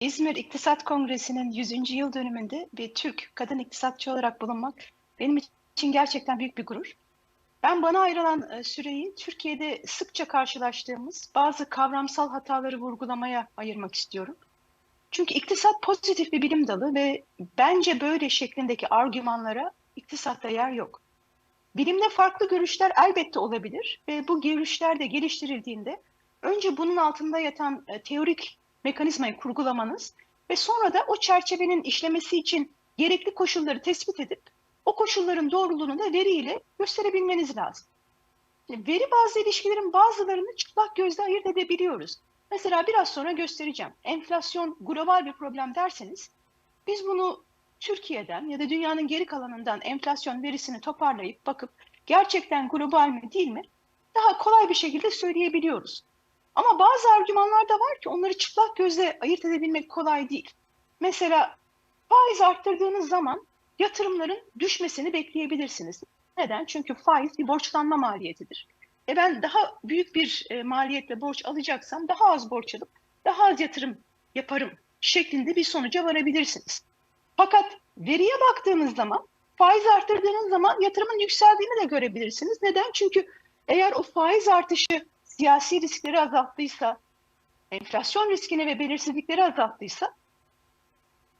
İzmir İktisat Kongresi'nin 100. yıl dönümünde bir Türk kadın iktisatçı olarak bulunmak benim için gerçekten büyük bir gurur. Ben bana ayrılan e, süreyi Türkiye'de sıkça karşılaştığımız bazı kavramsal hataları vurgulamaya ayırmak istiyorum. Çünkü iktisat pozitif bir bilim dalı ve bence böyle şeklindeki argümanlara iktisatta yer yok. Bilimde farklı görüşler elbette olabilir ve bu görüşler de geliştirildiğinde önce bunun altında yatan e, teorik mekanizmayı kurgulamanız ve sonra da o çerçevenin işlemesi için gerekli koşulları tespit edip o koşulların doğruluğunu da veriyle gösterebilmeniz lazım. Veri bazlı ilişkilerin bazılarını çıplak gözle ayırt edebiliyoruz. Mesela biraz sonra göstereceğim. Enflasyon global bir problem derseniz biz bunu Türkiye'den ya da dünyanın geri kalanından enflasyon verisini toparlayıp bakıp gerçekten global mi değil mi daha kolay bir şekilde söyleyebiliyoruz. Ama bazı argümanlar da var ki onları çıplak gözle ayırt edebilmek kolay değil. Mesela faiz arttırdığınız zaman yatırımların düşmesini bekleyebilirsiniz. Neden? Çünkü faiz bir borçlanma maliyetidir. E ben daha büyük bir e, maliyetle borç alacaksam daha az borç alıp daha az yatırım yaparım şeklinde bir sonuca varabilirsiniz. Fakat veriye baktığınız zaman faiz arttırdığınız zaman yatırımın yükseldiğini de görebilirsiniz. Neden? Çünkü eğer o faiz artışı siyasi riskleri azalttıysa, enflasyon riskini ve belirsizlikleri azalttıysa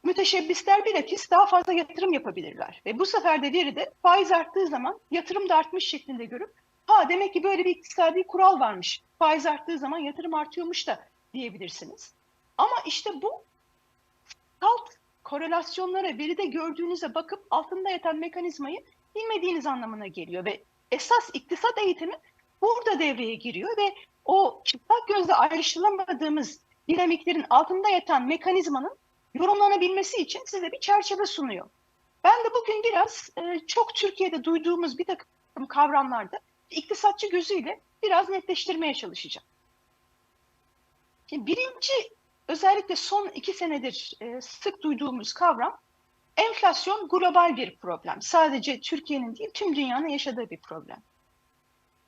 müteşebbisler bilakis daha fazla yatırım yapabilirler. Ve bu sefer de veride faiz arttığı zaman yatırım da artmış şeklinde görüp ha demek ki böyle bir iktisadi kural varmış. Faiz arttığı zaman yatırım artıyormuş da diyebilirsiniz. Ama işte bu salt korelasyonlara veride gördüğünüze bakıp altında yatan mekanizmayı bilmediğiniz anlamına geliyor ve esas iktisat eğitimi burada devreye giriyor ve o çıplak gözle ayrıştıramadığımız dinamiklerin altında yatan mekanizmanın yorumlanabilmesi için size bir çerçeve sunuyor. Ben de bugün biraz e, çok Türkiye'de duyduğumuz bir takım kavramlarda iktisatçı gözüyle biraz netleştirmeye çalışacağım. Şimdi birinci özellikle son iki senedir e, sık duyduğumuz kavram enflasyon global bir problem. Sadece Türkiye'nin değil tüm dünyanın yaşadığı bir problem.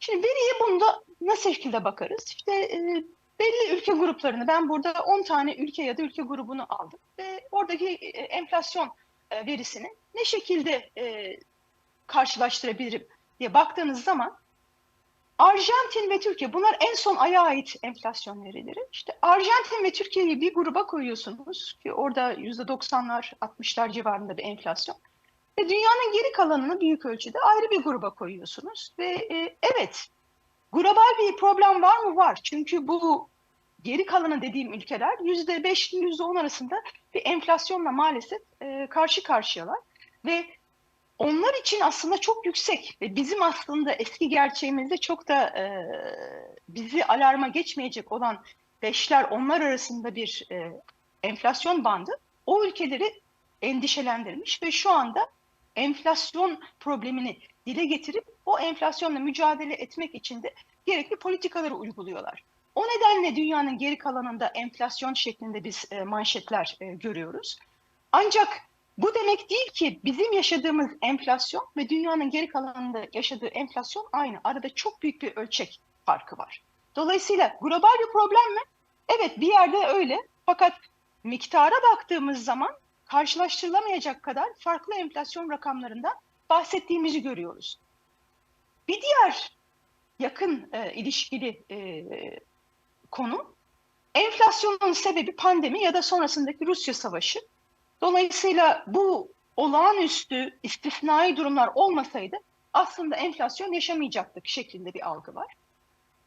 Şimdi veriye bunda nasıl şekilde bakarız? İşte e, belli ülke gruplarını ben burada 10 tane ülke ya da ülke grubunu aldım ve oradaki e, enflasyon e, verisini ne şekilde e, karşılaştırabilirim diye baktığınız zaman Arjantin ve Türkiye bunlar en son aya ait enflasyon verileri. İşte Arjantin ve Türkiye'yi bir gruba koyuyorsunuz ki orada %90'lar 60'lar civarında bir enflasyon. Dünyanın geri kalanını büyük ölçüde ayrı bir gruba koyuyorsunuz. Ve e, evet global bir problem var mı? Var. Çünkü bu geri kalanı dediğim ülkeler %5 %10 arasında bir enflasyonla maalesef e, karşı karşıyalar. Ve onlar için aslında çok yüksek ve bizim aslında eski gerçeğimizde çok da e, bizi alarma geçmeyecek olan beşler onlar arasında bir e, enflasyon bandı o ülkeleri endişelendirmiş ve şu anda enflasyon problemini dile getirip o enflasyonla mücadele etmek için de gerekli politikaları uyguluyorlar. O nedenle dünyanın geri kalanında enflasyon şeklinde biz e, manşetler e, görüyoruz. Ancak bu demek değil ki bizim yaşadığımız enflasyon ve dünyanın geri kalanında yaşadığı enflasyon aynı. Arada çok büyük bir ölçek farkı var. Dolayısıyla global bir problem mi? Evet bir yerde öyle. Fakat miktara baktığımız zaman karşılaştırılamayacak kadar farklı enflasyon rakamlarından bahsettiğimizi görüyoruz. Bir diğer yakın e, ilişkili e, konu enflasyonun sebebi pandemi ya da sonrasındaki Rusya savaşı. Dolayısıyla bu olağanüstü istisnai durumlar olmasaydı aslında enflasyon yaşamayacaktık şeklinde bir algı var.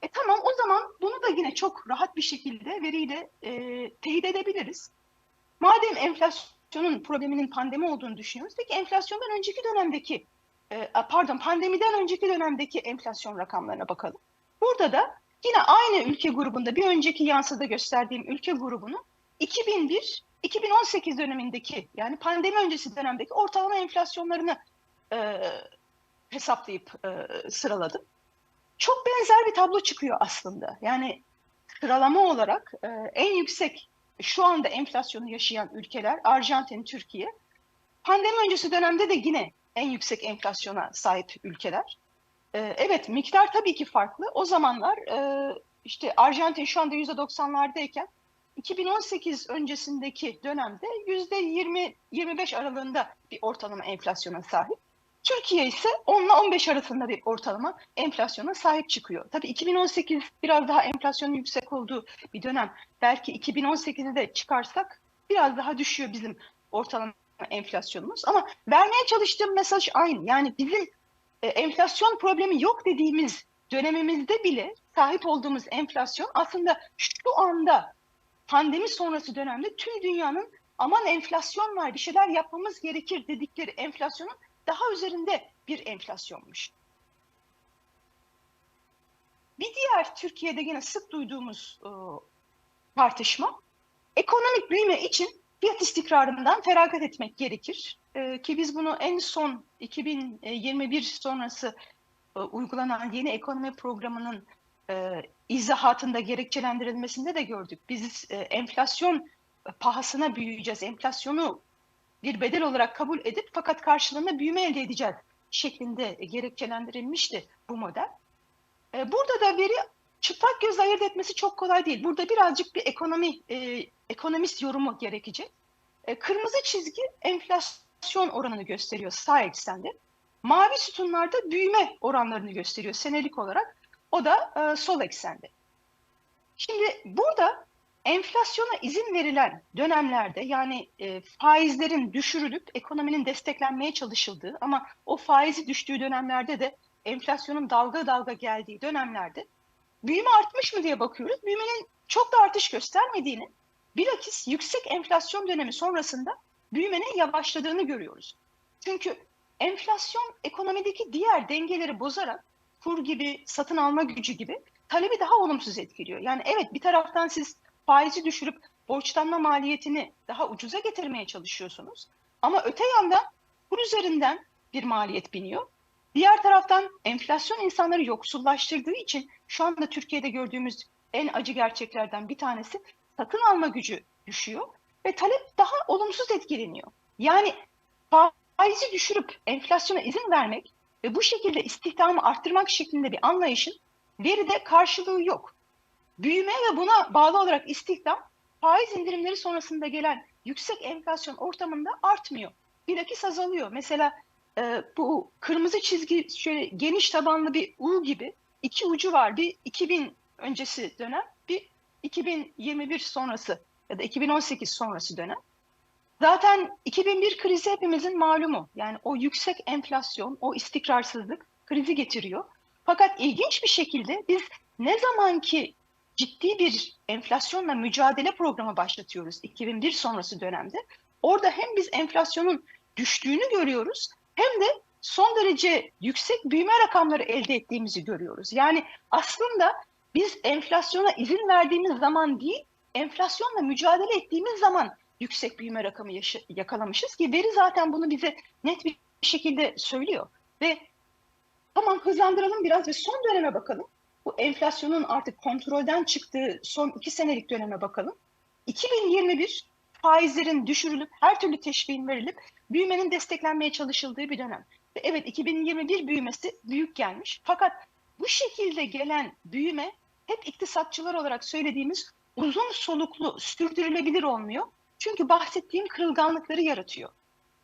E tamam o zaman bunu da yine çok rahat bir şekilde veriyle e, teyit edebiliriz. Madem enflasyonun probleminin pandemi olduğunu düşünüyoruz, peki enflasyondan önceki dönemdeki, e, pardon pandemiden önceki dönemdeki enflasyon rakamlarına bakalım. Burada da yine aynı ülke grubunda bir önceki yansıda gösterdiğim ülke grubunu 2001 2018 dönemindeki yani pandemi öncesi dönemdeki ortalama enflasyonlarını e, hesaplayıp e, sıraladım. Çok benzer bir tablo çıkıyor aslında. Yani sıralama olarak e, en yüksek şu anda enflasyonu yaşayan ülkeler Arjantin, Türkiye. Pandemi öncesi dönemde de yine en yüksek enflasyona sahip ülkeler. E, evet miktar tabii ki farklı. O zamanlar e, işte Arjantin şu anda %90'lardayken 2018 öncesindeki dönemde yüzde 20-25 aralığında bir ortalama enflasyona sahip. Türkiye ise 10 ile 15 arasında bir ortalama enflasyona sahip çıkıyor. Tabii 2018 biraz daha enflasyonun yüksek olduğu bir dönem. Belki 2018'i de çıkarsak biraz daha düşüyor bizim ortalama enflasyonumuz. Ama vermeye çalıştığım mesaj aynı. Yani bizim e, enflasyon problemi yok dediğimiz dönemimizde bile sahip olduğumuz enflasyon aslında şu anda pandemi sonrası dönemde tüm dünyanın aman enflasyon var bir şeyler yapmamız gerekir dedikleri enflasyonun daha üzerinde bir enflasyonmuş. Bir diğer Türkiye'de yine sık duyduğumuz e, tartışma ekonomik büyüme için fiyat istikrarından feragat etmek gerekir. E, ki biz bunu en son 2021 sonrası e, uygulanan yeni ekonomi programının e, izahatında gerekçelendirilmesinde de gördük. Biz e, enflasyon pahasına büyüyeceğiz, enflasyonu bir bedel olarak kabul edip fakat karşılığında büyüme elde edeceğiz şeklinde gerekçelendirilmişti bu model. E, burada da veri çıplak göz ayırt etmesi çok kolay değil. Burada birazcık bir ekonomi e, ekonomist yorumu gerekecek. E, kırmızı çizgi enflasyon oranını gösteriyor sağ eksende. Mavi sütunlarda büyüme oranlarını gösteriyor senelik olarak. O da e, sol eksende. Şimdi burada enflasyona izin verilen dönemlerde yani e, faizlerin düşürülüp ekonominin desteklenmeye çalışıldığı ama o faizi düştüğü dönemlerde de enflasyonun dalga dalga geldiği dönemlerde büyüme artmış mı diye bakıyoruz. Büyümenin çok da artış göstermediğini, bilakis yüksek enflasyon dönemi sonrasında büyümenin yavaşladığını görüyoruz. Çünkü enflasyon ekonomideki diğer dengeleri bozarak kur gibi, satın alma gücü gibi talebi daha olumsuz etkiliyor. Yani evet bir taraftan siz faizi düşürüp borçlanma maliyetini daha ucuza getirmeye çalışıyorsunuz. Ama öte yandan kur üzerinden bir maliyet biniyor. Diğer taraftan enflasyon insanları yoksullaştırdığı için şu anda Türkiye'de gördüğümüz en acı gerçeklerden bir tanesi satın alma gücü düşüyor ve talep daha olumsuz etkileniyor. Yani faizi düşürüp enflasyona izin vermek ve bu şekilde istihdamı arttırmak şeklinde bir anlayışın veride karşılığı yok. Büyüme ve buna bağlı olarak istihdam faiz indirimleri sonrasında gelen yüksek enflasyon ortamında artmıyor. Bilakis azalıyor. Mesela e, bu kırmızı çizgi şöyle geniş tabanlı bir U gibi iki ucu var. Bir 2000 öncesi dönem, bir 2021 sonrası ya da 2018 sonrası dönem. Zaten 2001 krizi hepimizin malumu. Yani o yüksek enflasyon, o istikrarsızlık krizi getiriyor. Fakat ilginç bir şekilde biz ne zaman ki ciddi bir enflasyonla mücadele programı başlatıyoruz 2001 sonrası dönemde. Orada hem biz enflasyonun düştüğünü görüyoruz hem de son derece yüksek büyüme rakamları elde ettiğimizi görüyoruz. Yani aslında biz enflasyona izin verdiğimiz zaman değil, enflasyonla mücadele ettiğimiz zaman yüksek büyüme rakamı yakalamışız ki veri zaten bunu bize net bir şekilde söylüyor. Ve tamam hızlandıralım biraz ve son döneme bakalım. Bu enflasyonun artık kontrolden çıktığı son iki senelik döneme bakalım. 2021 faizlerin düşürülüp her türlü teşviğin verilip büyümenin desteklenmeye çalışıldığı bir dönem. Ve evet 2021 büyümesi büyük gelmiş. Fakat bu şekilde gelen büyüme hep iktisatçılar olarak söylediğimiz uzun soluklu, sürdürülebilir olmuyor. Çünkü bahsettiğim kırılganlıkları yaratıyor.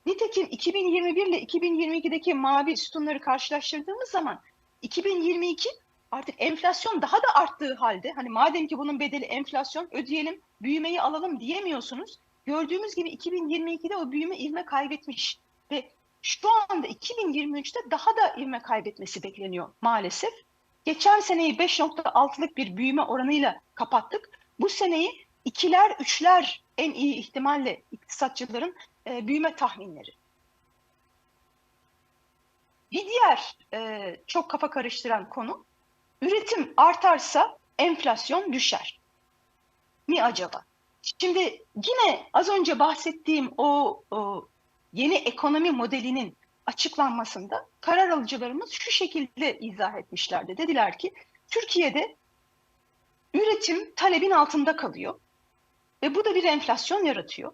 Nitekim 2021 ile 2022'deki mavi sütunları karşılaştırdığımız zaman 2022 artık enflasyon daha da arttığı halde hani madem ki bunun bedeli enflasyon ödeyelim büyümeyi alalım diyemiyorsunuz. Gördüğümüz gibi 2022'de o büyüme ivme kaybetmiş ve şu anda 2023'te daha da ivme kaybetmesi bekleniyor maalesef. Geçen seneyi 5.6'lık bir büyüme oranıyla kapattık. Bu seneyi ikiler, üçler en iyi ihtimalle iktisatçıların e, büyüme tahminleri. Bir diğer e, çok kafa karıştıran konu, üretim artarsa enflasyon düşer mi acaba? Şimdi yine az önce bahsettiğim o, o yeni ekonomi modelinin açıklanmasında karar alıcılarımız şu şekilde izah etmişlerdi. Dediler ki Türkiye'de üretim talebin altında kalıyor ve bu da bir enflasyon yaratıyor.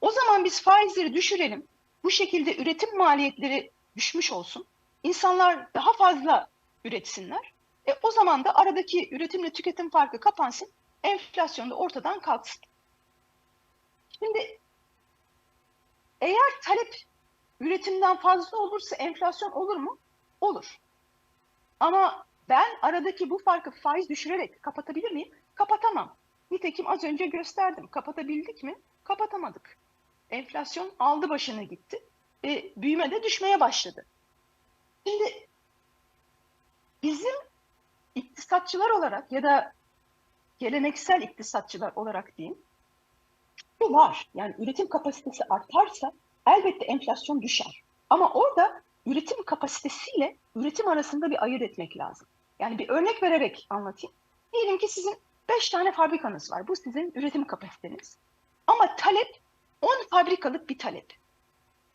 O zaman biz faizleri düşürelim. Bu şekilde üretim maliyetleri düşmüş olsun. İnsanlar daha fazla üretsinler. E, o zaman da aradaki üretimle tüketim farkı kapansın. enflasyon da ortadan kalksın. Şimdi eğer talep üretimden fazla olursa enflasyon olur mu? Olur. Ama ben aradaki bu farkı faiz düşürerek kapatabilir miyim? Kapatamam. Nitekim az önce gösterdim. Kapatabildik mi? Kapatamadık. Enflasyon aldı başını gitti ve büyüme de düşmeye başladı. Şimdi bizim iktisatçılar olarak ya da geleneksel iktisatçılar olarak diyeyim, bu var. Yani üretim kapasitesi artarsa elbette enflasyon düşer. Ama orada üretim kapasitesiyle üretim arasında bir ayırt etmek lazım. Yani bir örnek vererek anlatayım. Diyelim ki sizin 5 tane fabrikanız var. Bu sizin üretim kapasiteniz. Ama talep 10 fabrikalık bir talep.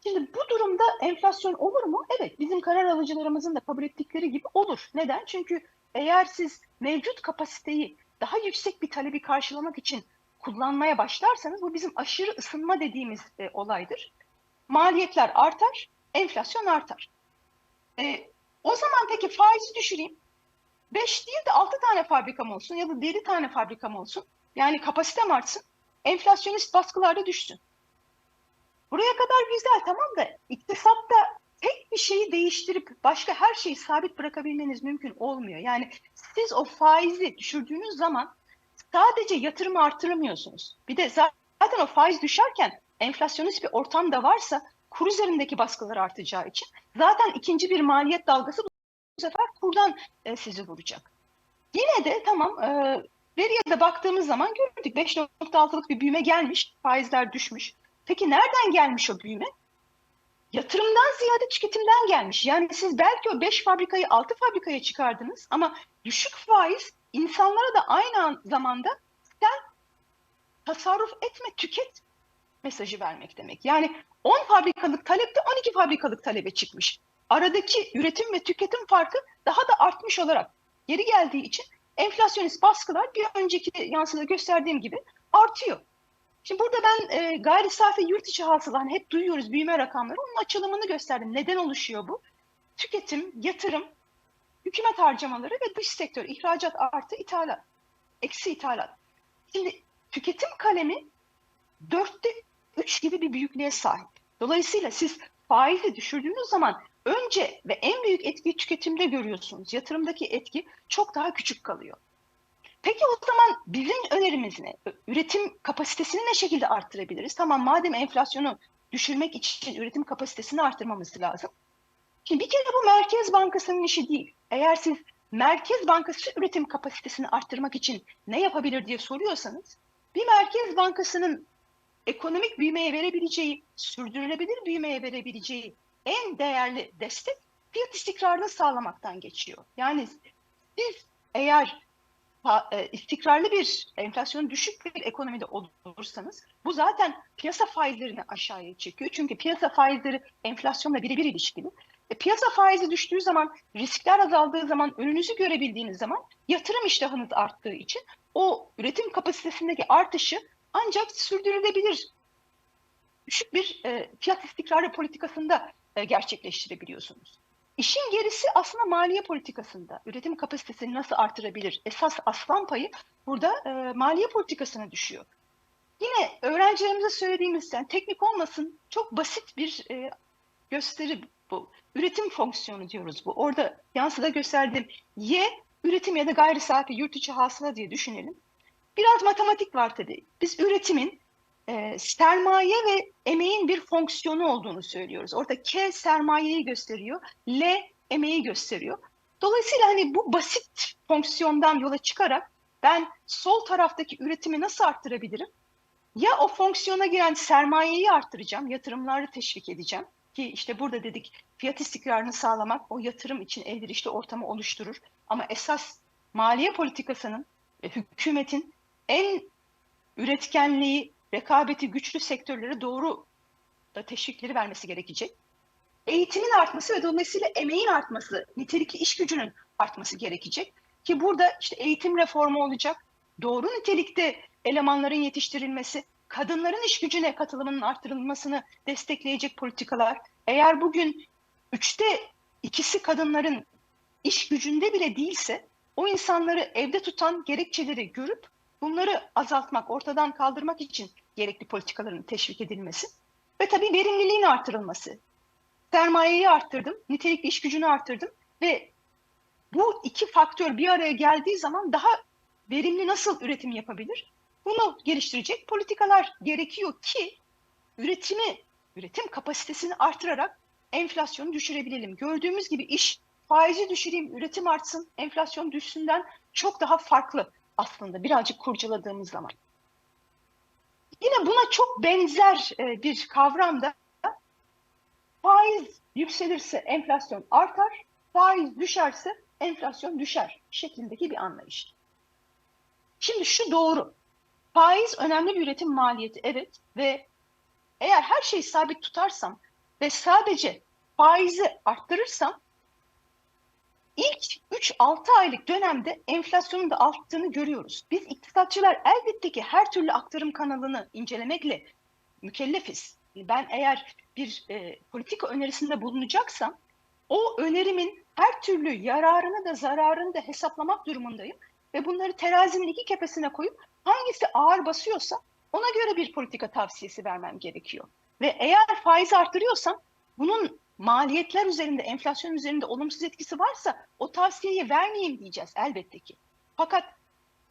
Şimdi bu durumda enflasyon olur mu? Evet, bizim karar alıcılarımızın da kabul ettikleri gibi olur. Neden? Çünkü eğer siz mevcut kapasiteyi daha yüksek bir talebi karşılamak için kullanmaya başlarsanız bu bizim aşırı ısınma dediğimiz e, olaydır. Maliyetler artar, enflasyon artar. E, o zaman peki faizi düşüreyim. 5 değil de 6 tane fabrikam olsun ya da 7 tane fabrikam olsun. Yani kapasitem artsın. Enflasyonist baskılar da düşsün. Buraya kadar güzel tamam da iktisatta tek bir şeyi değiştirip başka her şeyi sabit bırakabilmeniz mümkün olmuyor. Yani siz o faizi düşürdüğünüz zaman sadece yatırımı artırmıyorsunuz. Bir de zaten o faiz düşerken enflasyonist bir ortam da varsa kur üzerindeki baskılar artacağı için zaten ikinci bir maliyet dalgası bu sefer kurdan e, sizi vuracak. Yine de tamam e, veriye de baktığımız zaman gördük 5.6'lık bir büyüme gelmiş, faizler düşmüş. Peki nereden gelmiş o büyüme? Yatırımdan ziyade tüketimden gelmiş. Yani siz belki o 5 fabrikayı 6 fabrikaya çıkardınız ama düşük faiz insanlara da aynı zamanda sen tasarruf etme, tüket mesajı vermek demek. Yani 10 fabrikalık talepte 12 fabrikalık talebe çıkmış. Aradaki üretim ve tüketim farkı daha da artmış olarak geri geldiği için enflasyonist baskılar bir önceki yansıda gösterdiğim gibi artıyor. Şimdi burada ben e, gayri safi yurt içi hasıla hani hep duyuyoruz büyüme rakamları onun açılımını gösterdim. Neden oluşuyor bu? Tüketim, yatırım, hükümet harcamaları ve dış sektör, ihracat artı ithalat, eksi ithalat. Şimdi tüketim kalemi dörtte üç gibi bir büyüklüğe sahip. Dolayısıyla siz faizi düşürdüğünüz zaman önce ve en büyük etkiyi tüketimde görüyorsunuz. Yatırımdaki etki çok daha küçük kalıyor. Peki o zaman bizim önerimiz ne? Üretim kapasitesini ne şekilde arttırabiliriz? Tamam madem enflasyonu düşürmek için üretim kapasitesini arttırmamız lazım. Şimdi bir kere bu Merkez Bankası'nın işi değil. Eğer siz Merkez Bankası üretim kapasitesini arttırmak için ne yapabilir diye soruyorsanız, bir Merkez Bankası'nın ekonomik büyümeye verebileceği, sürdürülebilir büyümeye verebileceği en değerli destek fiyat istikrarını sağlamaktan geçiyor. Yani siz eğer istikrarlı bir enflasyon düşük bir ekonomide olursanız bu zaten piyasa faizlerini aşağıya çekiyor. Çünkü piyasa faizleri enflasyonla birebir ilişkili. E, piyasa faizi düştüğü zaman, riskler azaldığı zaman, önünüzü görebildiğiniz zaman yatırım iştahınız arttığı için o üretim kapasitesindeki artışı ancak sürdürülebilir düşük bir e, fiyat istikrarı politikasında e, gerçekleştirebiliyorsunuz. İşin gerisi aslında maliye politikasında. Üretim kapasitesini nasıl artırabilir? Esas aslan payı burada e, maliye politikasına düşüyor. Yine öğrencilerimize söylediğimiz, yani teknik olmasın, çok basit bir e, gösteri bu. Üretim fonksiyonu diyoruz bu. Orada yansıda gösterdiğim Y, üretim ya da gayri safi yurt içi hasıla diye düşünelim. Biraz matematik var tabii. Biz üretimin e, sermaye ve emeğin bir fonksiyonu olduğunu söylüyoruz. Orada K sermayeyi gösteriyor, L emeği gösteriyor. Dolayısıyla hani bu basit fonksiyondan yola çıkarak ben sol taraftaki üretimi nasıl arttırabilirim? Ya o fonksiyona giren sermayeyi arttıracağım, yatırımları teşvik edeceğim ki işte burada dedik fiyat istikrarını sağlamak o yatırım için elverişli ortamı oluşturur. Ama esas maliye politikasının hükümetin en üretkenliği, rekabeti güçlü sektörlere doğru da teşvikleri vermesi gerekecek. Eğitimin artması ve dolayısıyla emeğin artması, nitelikli iş gücünün artması gerekecek. Ki burada işte eğitim reformu olacak, doğru nitelikte elemanların yetiştirilmesi, kadınların iş gücüne katılımının artırılmasını destekleyecek politikalar. Eğer bugün üçte ikisi kadınların iş gücünde bile değilse o insanları evde tutan gerekçeleri görüp bunları azaltmak, ortadan kaldırmak için gerekli politikaların teşvik edilmesi ve tabii verimliliğin artırılması. Sermayeyi arttırdım, nitelikli iş gücünü arttırdım ve bu iki faktör bir araya geldiği zaman daha verimli nasıl üretim yapabilir? Bunu geliştirecek politikalar gerekiyor ki üretimi, üretim kapasitesini artırarak enflasyonu düşürebilelim. Gördüğümüz gibi iş faizi düşüreyim, üretim artsın, enflasyon düşsünden çok daha farklı aslında birazcık kurcaladığımız zaman. Yine buna çok benzer e, bir kavram da faiz yükselirse enflasyon artar, faiz düşerse enflasyon düşer şeklindeki bir anlayış. Şimdi şu doğru. Faiz önemli bir üretim maliyeti evet ve eğer her şeyi sabit tutarsam ve sadece faizi arttırırsam ilk 3-6 aylık dönemde enflasyonun da arttığını görüyoruz. Biz iktisatçılar elbette ki her türlü aktarım kanalını incelemekle mükellefiz. Ben eğer bir e, politika önerisinde bulunacaksam o önerimin her türlü yararını da zararını da hesaplamak durumundayım. Ve bunları terazinin iki kefesine koyup hangisi ağır basıyorsa ona göre bir politika tavsiyesi vermem gerekiyor. Ve eğer faiz arttırıyorsam bunun maliyetler üzerinde, enflasyon üzerinde olumsuz etkisi varsa o tavsiyeyi vermeyeyim diyeceğiz elbette ki. Fakat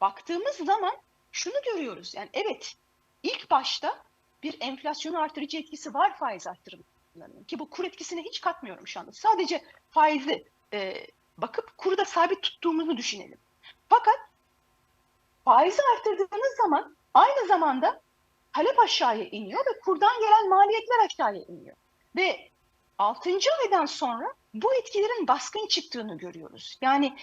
baktığımız zaman şunu görüyoruz. Yani evet ilk başta bir enflasyonu artırıcı etkisi var faiz arttırımlarının. Ki bu kur etkisine hiç katmıyorum şu anda. Sadece faizi e, bakıp kuru da sabit tuttuğumuzu düşünelim. Fakat faizi arttırdığınız zaman aynı zamanda talep aşağıya iniyor ve kurdan gelen maliyetler aşağıya iniyor. Ve 6. aydan sonra bu etkilerin baskın çıktığını görüyoruz. Yani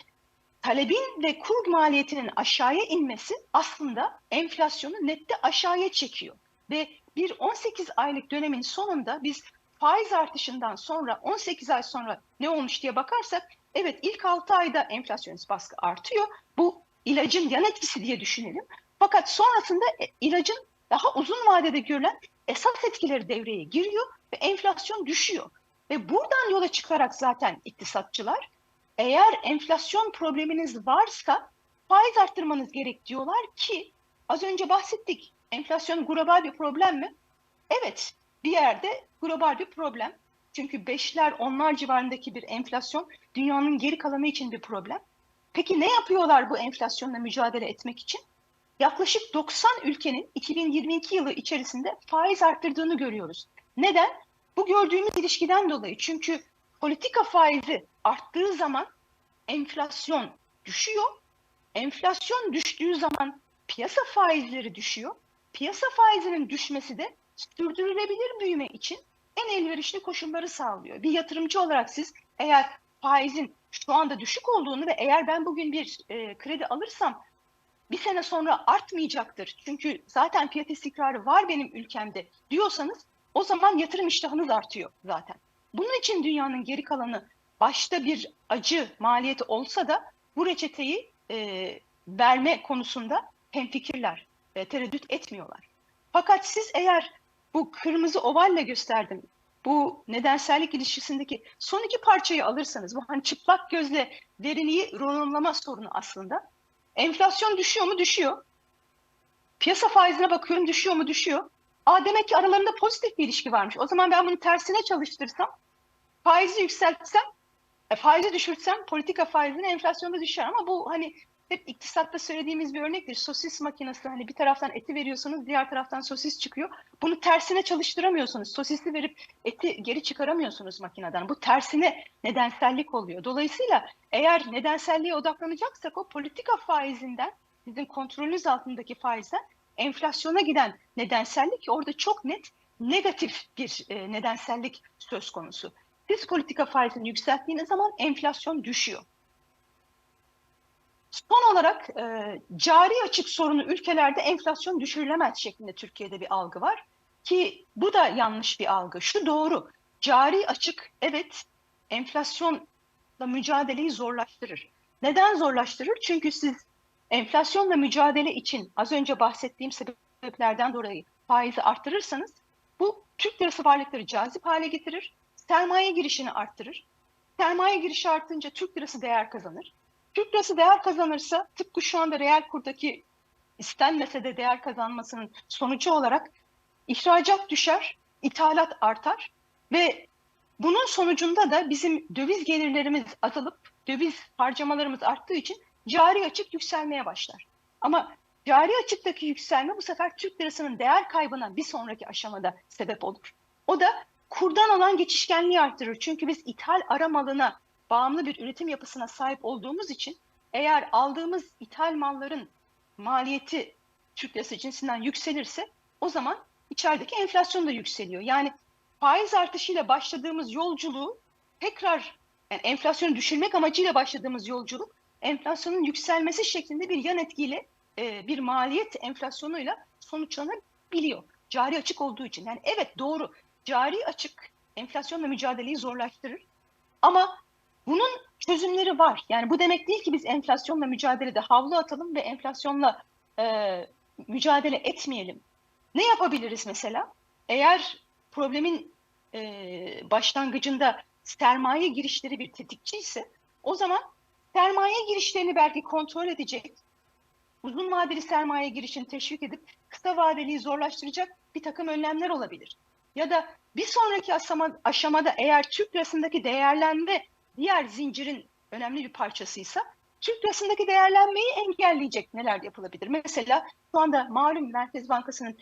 talebin ve kur maliyetinin aşağıya inmesi aslında enflasyonu nette aşağıya çekiyor. Ve bir 18 aylık dönemin sonunda biz faiz artışından sonra 18 ay sonra ne olmuş diye bakarsak evet ilk 6 ayda enflasyonist baskı artıyor. Bu ilacın yan etkisi diye düşünelim. Fakat sonrasında e, ilacın daha uzun vadede görülen esas etkileri devreye giriyor ve enflasyon düşüyor. Ve buradan yola çıkarak zaten iktisatçılar eğer enflasyon probleminiz varsa faiz arttırmanız gerek diyorlar ki az önce bahsettik. Enflasyon global bir problem mi? Evet, bir yerde global bir problem. Çünkü beşler, onlar civarındaki bir enflasyon dünyanın geri kalanı için bir problem. Peki ne yapıyorlar bu enflasyonla mücadele etmek için? Yaklaşık 90 ülkenin 2022 yılı içerisinde faiz arttırdığını görüyoruz. Neden? Bu gördüğümüz ilişkiden dolayı. Çünkü politika faizi arttığı zaman enflasyon düşüyor. Enflasyon düştüğü zaman piyasa faizleri düşüyor. Piyasa faizinin düşmesi de sürdürülebilir büyüme için en elverişli koşulları sağlıyor. Bir yatırımcı olarak siz eğer faizin şu anda düşük olduğunu ve eğer ben bugün bir e, kredi alırsam bir sene sonra artmayacaktır. Çünkü zaten fiyat istikrarı var benim ülkemde diyorsanız o zaman yatırım iştahınız artıyor zaten. Bunun için dünyanın geri kalanı başta bir acı maliyeti olsa da bu reçeteyi e, verme konusunda hemfikirler, e, tereddüt etmiyorlar. Fakat siz eğer bu kırmızı ovalle gösterdim, bu nedensellik ilişkisindeki son iki parçayı alırsanız, bu hani çıplak gözle veriniyi yorumlama sorunu aslında. Enflasyon düşüyor mu? Düşüyor. Piyasa faizine bakıyorum düşüyor mu? Düşüyor. Aa demek ki aralarında pozitif bir ilişki varmış. O zaman ben bunu tersine çalıştırsam, faizi yükseltsem, e, faizi düşürtsem politika faizine enflasyonda düşer. Ama bu hani hep iktisatta söylediğimiz bir örnektir. Sosis makinesi hani bir taraftan eti veriyorsunuz, diğer taraftan sosis çıkıyor. Bunu tersine çalıştıramıyorsunuz. Sosisi verip eti geri çıkaramıyorsunuz makineden. Bu tersine nedensellik oluyor. Dolayısıyla eğer nedenselliğe odaklanacaksak o politika faizinden, sizin kontrolünüz altındaki faizden enflasyona giden nedensellik orada çok net negatif bir e, nedensellik söz konusu. Siz politika faizini yükselttiğiniz zaman enflasyon düşüyor. Son olarak e, cari açık sorunu ülkelerde enflasyon düşürülemez şeklinde Türkiye'de bir algı var. Ki bu da yanlış bir algı. Şu doğru. Cari açık evet enflasyonla mücadeleyi zorlaştırır. Neden zorlaştırır? Çünkü siz enflasyonla mücadele için az önce bahsettiğim sebeplerden dolayı faizi arttırırsanız bu Türk lirası varlıkları cazip hale getirir. Sermaye girişini arttırır. Sermaye girişi artınca Türk lirası değer kazanır. Türk lirası değer kazanırsa tıpkı şu anda reel kurdaki istenmese de değer kazanmasının sonucu olarak ihracat düşer, ithalat artar ve bunun sonucunda da bizim döviz gelirlerimiz azalıp döviz harcamalarımız arttığı için cari açık yükselmeye başlar. Ama cari açıktaki yükselme bu sefer Türk lirasının değer kaybına bir sonraki aşamada sebep olur. O da kurdan olan geçişkenliği arttırır. Çünkü biz ithal aramalına bağımlı bir üretim yapısına sahip olduğumuz için eğer aldığımız ithal malların maliyeti Türk lirası cinsinden yükselirse o zaman içerideki enflasyon da yükseliyor. Yani faiz artışıyla başladığımız yolculuğu tekrar yani enflasyonu düşürmek amacıyla başladığımız yolculuk enflasyonun yükselmesi şeklinde bir yan etkiyle e, bir maliyet enflasyonuyla sonuçlanabiliyor. Cari açık olduğu için. Yani evet doğru. Cari açık enflasyonla mücadeleyi zorlaştırır. Ama bunun çözümleri var. Yani bu demek değil ki biz enflasyonla mücadelede havlu atalım ve enflasyonla e, mücadele etmeyelim. Ne yapabiliriz mesela? Eğer problemin e, başlangıcında sermaye girişleri bir tetikçi ise o zaman sermaye girişlerini belki kontrol edecek, uzun vadeli sermaye girişini teşvik edip kısa vadeliyi zorlaştıracak bir takım önlemler olabilir. Ya da bir sonraki aşama, aşamada eğer Türk lirasındaki değerlenme diğer zincirin önemli bir parçasıysa Türk lirasındaki değerlenmeyi engelleyecek neler yapılabilir? Mesela şu anda malum Merkez Bankası'nın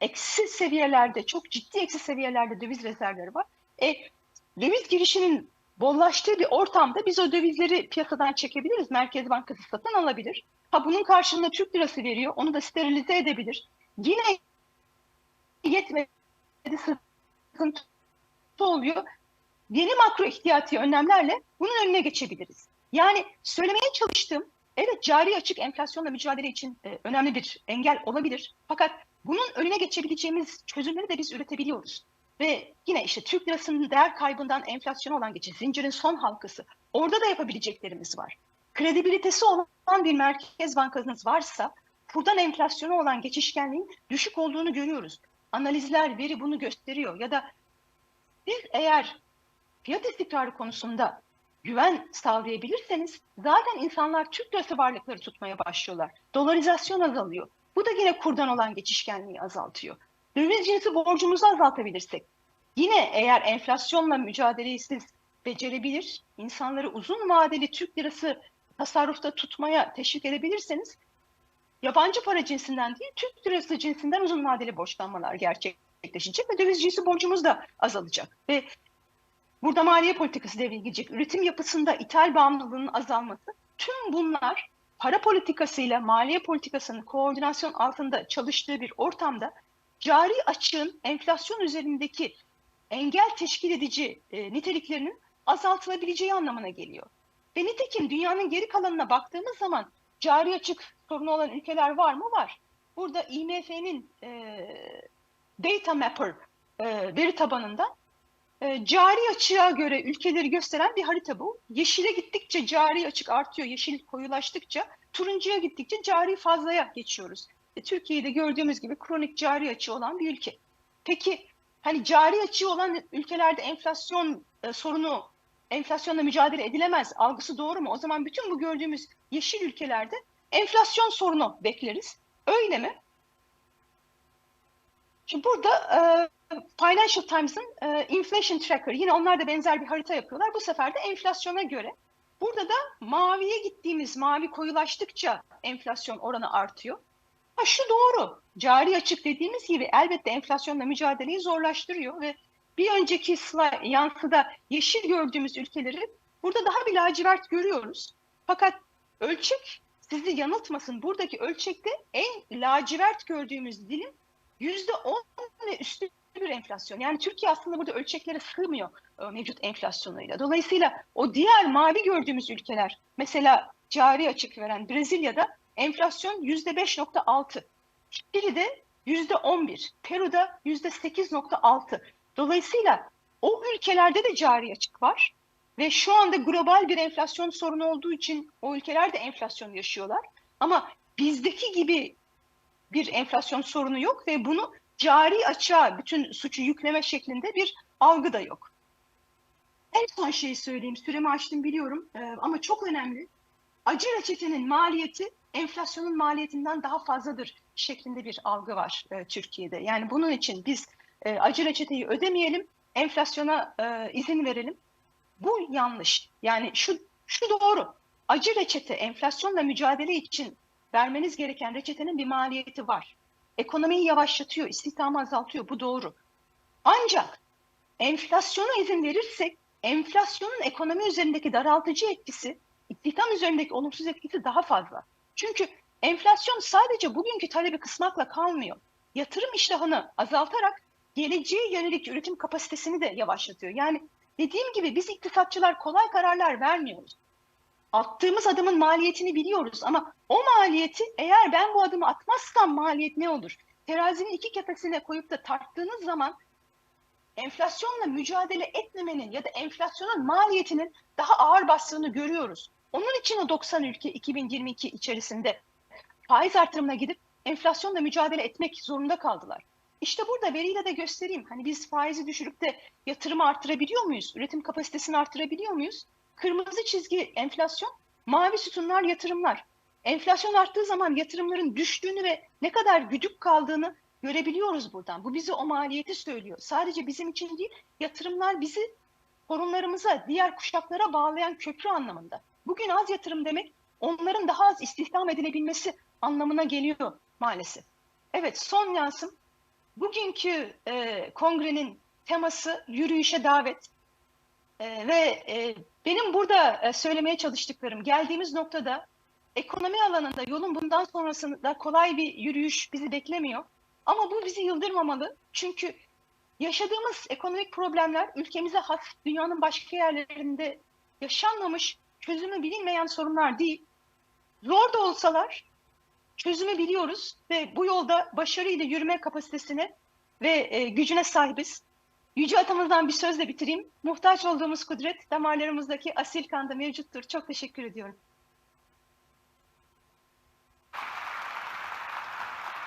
eksi seviyelerde, çok ciddi eksi seviyelerde döviz rezervleri var. E, döviz girişinin bollaştığı bir ortamda biz o dövizleri piyasadan çekebiliriz. Merkez Bankası satın alabilir. Ha bunun karşılığında Türk lirası veriyor. Onu da sterilize edebilir. Yine yetmedi sıkıntı oluyor. Yeni makro ihtiyati önlemlerle bunun önüne geçebiliriz. Yani söylemeye çalıştığım evet cari açık enflasyonla mücadele için e, önemli bir engel olabilir. Fakat bunun önüne geçebileceğimiz çözümleri de biz üretebiliyoruz. Ve yine işte Türk lirasının değer kaybından enflasyona olan geçiş, zincirin son halkası. Orada da yapabileceklerimiz var. Kredibilitesi olan bir merkez bankanız varsa buradan enflasyona olan geçişkenliğin düşük olduğunu görüyoruz. Analizler, veri bunu gösteriyor. Ya da siz eğer fiyat istikrarı konusunda güven sağlayabilirseniz zaten insanlar Türk lirası varlıkları tutmaya başlıyorlar. Dolarizasyon azalıyor. Bu da yine kurdan olan geçişkenliği azaltıyor. Döviz cinsi borcumuzu azaltabilirsek, yine eğer enflasyonla mücadeleyi siz becerebilir, insanları uzun vadeli Türk lirası tasarrufta tutmaya teşvik edebilirseniz, yabancı para cinsinden değil, Türk lirası cinsinden uzun vadeli borçlanmalar gerçekleşecek ve döviz cinsi borcumuz da azalacak. Ve burada maliye politikası devreye girecek. Üretim yapısında ithal bağımlılığının azalması, tüm bunlar para politikasıyla maliye politikasının koordinasyon altında çalıştığı bir ortamda cari açığın enflasyon üzerindeki engel teşkil edici e, niteliklerinin azaltılabileceği anlamına geliyor. Ve nitekim dünyanın geri kalanına baktığımız zaman cari açık sorunu olan ülkeler var mı? Var. Burada IMF'nin e, Data Mapper e, veri tabanında e, cari açığa göre ülkeleri gösteren bir harita bu. Yeşile gittikçe cari açık artıyor, yeşil koyulaştıkça, turuncuya gittikçe cari fazlaya geçiyoruz. E, Türkiye'de gördüğümüz gibi kronik cari açığı olan bir ülke. Peki hani cari açığı olan ülkelerde enflasyon e, sorunu enflasyonla mücadele edilemez algısı doğru mu? O zaman bütün bu gördüğümüz yeşil ülkelerde enflasyon sorunu bekleriz. Öyle mi? Şimdi burada e, Financial Times'ın e, Inflation Tracker yine onlar da benzer bir harita yapıyorlar. Bu sefer de enflasyona göre. Burada da maviye gittiğimiz mavi koyulaştıkça enflasyon oranı artıyor. Ha şu doğru. Cari açık dediğimiz gibi elbette enflasyonla mücadeleyi zorlaştırıyor ve bir önceki slide, yansıda yeşil gördüğümüz ülkeleri burada daha bir lacivert görüyoruz. Fakat ölçek sizi yanıltmasın. Buradaki ölçekte en lacivert gördüğümüz dilim yüzde on ve üstü bir enflasyon. Yani Türkiye aslında burada ölçeklere sığmıyor e, mevcut enflasyonuyla. Dolayısıyla o diğer mavi gördüğümüz ülkeler mesela cari açık veren Brezilya'da enflasyon yüzde 5.6. Şili'de yüzde 11. Peru'da yüzde 8.6. Dolayısıyla o ülkelerde de cari açık var. Ve şu anda global bir enflasyon sorunu olduğu için o ülkeler de enflasyon yaşıyorlar. Ama bizdeki gibi bir enflasyon sorunu yok ve bunu cari açığa bütün suçu yükleme şeklinde bir algı da yok. En son şeyi söyleyeyim. Süremi açtım biliyorum ama çok önemli. Acı reçetenin maliyeti enflasyonun maliyetinden daha fazladır şeklinde bir algı var e, Türkiye'de. Yani bunun için biz e, acı reçeteyi ödemeyelim, enflasyona e, izin verelim. Bu yanlış. Yani şu şu doğru. Acı reçete enflasyonla mücadele için vermeniz gereken reçetenin bir maliyeti var. Ekonomiyi yavaşlatıyor, istihdamı azaltıyor. Bu doğru. Ancak enflasyona izin verirsek enflasyonun ekonomi üzerindeki daraltıcı etkisi, istihdam üzerindeki olumsuz etkisi daha fazla. Çünkü enflasyon sadece bugünkü talebi kısmakla kalmıyor. Yatırım iştahını azaltarak geleceğe yönelik üretim kapasitesini de yavaşlatıyor. Yani dediğim gibi biz iktisatçılar kolay kararlar vermiyoruz. Attığımız adımın maliyetini biliyoruz ama o maliyeti eğer ben bu adımı atmazsam maliyet ne olur? Terazinin iki kefesine koyup da tarttığınız zaman enflasyonla mücadele etmemenin ya da enflasyonun maliyetinin daha ağır bastığını görüyoruz. Onun için o 90 ülke 2022 içerisinde faiz artırımına gidip enflasyonla mücadele etmek zorunda kaldılar. İşte burada veriyle de göstereyim. Hani biz faizi düşürüp de yatırımı artırabiliyor muyuz? Üretim kapasitesini artırabiliyor muyuz? Kırmızı çizgi enflasyon, mavi sütunlar yatırımlar. Enflasyon arttığı zaman yatırımların düştüğünü ve ne kadar güdük kaldığını görebiliyoruz buradan. Bu bize o maliyeti söylüyor. Sadece bizim için değil, yatırımlar bizi sorunlarımıza, diğer kuşaklara bağlayan köprü anlamında. Bugün az yatırım demek onların daha az istihdam edilebilmesi anlamına geliyor maalesef. Evet son yansım bugünkü e, kongrenin teması yürüyüşe davet e, ve e, benim burada e, söylemeye çalıştıklarım geldiğimiz noktada ekonomi alanında yolun bundan sonrasında kolay bir yürüyüş bizi beklemiyor. Ama bu bizi yıldırmamalı. Çünkü yaşadığımız ekonomik problemler ülkemize has, dünyanın başka yerlerinde yaşanmamış, çözümü bilinmeyen sorunlar değil. Zor da olsalar çözümü biliyoruz ve bu yolda başarıyla yürüme kapasitesine ve e, gücüne sahibiz. Yüce Atamızdan bir sözle bitireyim. Muhtaç olduğumuz kudret damarlarımızdaki asil kanda mevcuttur. Çok teşekkür ediyorum.